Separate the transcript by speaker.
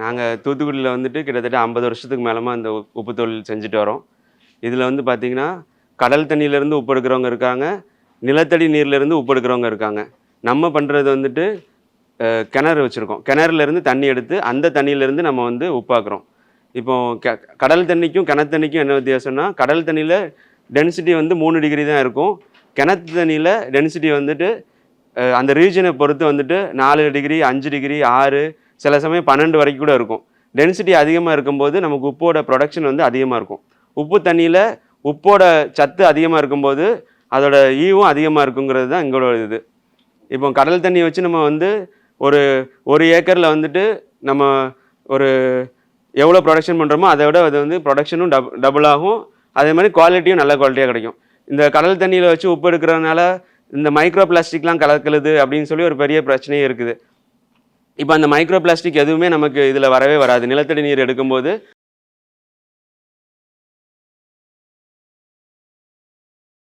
Speaker 1: நாங்கள் தூத்துக்குடியில் வந்துட்டு கிட்டத்தட்ட ஐம்பது வருஷத்துக்கு மேலமாக இந்த உப்பு தொழில் செஞ்சுட்டு வரோம். இதில் வந்து பார்த்திங்கன்னா கடல் தண்ணியிலேருந்து உப்பு எடுக்கிறவங்க இருக்காங்க நிலத்தடி நீர்லேருந்து உப்பு எடுக்கிறவங்க இருக்காங்க. நம்ம பண்ணுறது வந்துட்டு கிணறு வச்சுருக்கோம். கிணறுலேருந்து தண்ணி எடுத்து அந்த தண்ணியிலேருந்து நம்ம வந்து உப்பாக்குறோம். இப்போ க கடல் தண்ணிக்கும் கிணத்து தண்ணிக்கும் என்ன வித்தியாசம்னா கடல் தண்ணியில் டென்சிட்டி வந்து மூணு டிகிரி தான் இருக்கும். கிணத்து தண்ணியில் டென்சிட்டி வந்துட்டு அந்த ரீஜனை பொறுத்து வந்துட்டு நாலு டிகிரி அஞ்சு டிகிரி ஆறு சில சமயம் பன்னெண்டு வரைக்கும் கூட இருக்கும். டென்சிட்டி அதிகமாக இருக்கும்போது நமக்கு உப்போட ப்ரொடக்ஷன் வந்து அதிகமாக இருக்கும். உப்பு தண்ணியில் உப்போட சத்து அதிகமாக இருக்கும்போது அதோட ஈவும் அதிகமாக இருக்குங்கிறது தான் எங்களோட இது. இப்போ கடல் தண்ணியை வச்சு நம்ம வந்து ஒரு ஒரு ஏக்கரில் வந்துட்டு நம்ம ஒரு எவ்வளோ ப்ரொடக்ஷன் பண்ணுறோமோ அதை விட அது வந்து ப்ரொடக்ஷனும் டபு டபுள் ஆகும். அதே மாதிரி குவாலிட்டியும் நல்ல குவாலிட்டியாக கிடைக்கும். இந்த கடல் தண்ணியில் வச்சு உப்பு எடுக்கிறதுனால இந்த மைக்ரோ பிளாஸ்டிக்லாம் கலக்கிறது அப்படின்னு சொல்லி ஒரு பெரிய பிரச்சனையே இருக்குது. இப்போ அந்த மைக்ரோ பிளாஸ்டிக் எதுவுமே நமக்கு இதில் வரவே வராது. நிலத்தடி நீர் எடுக்கும்போது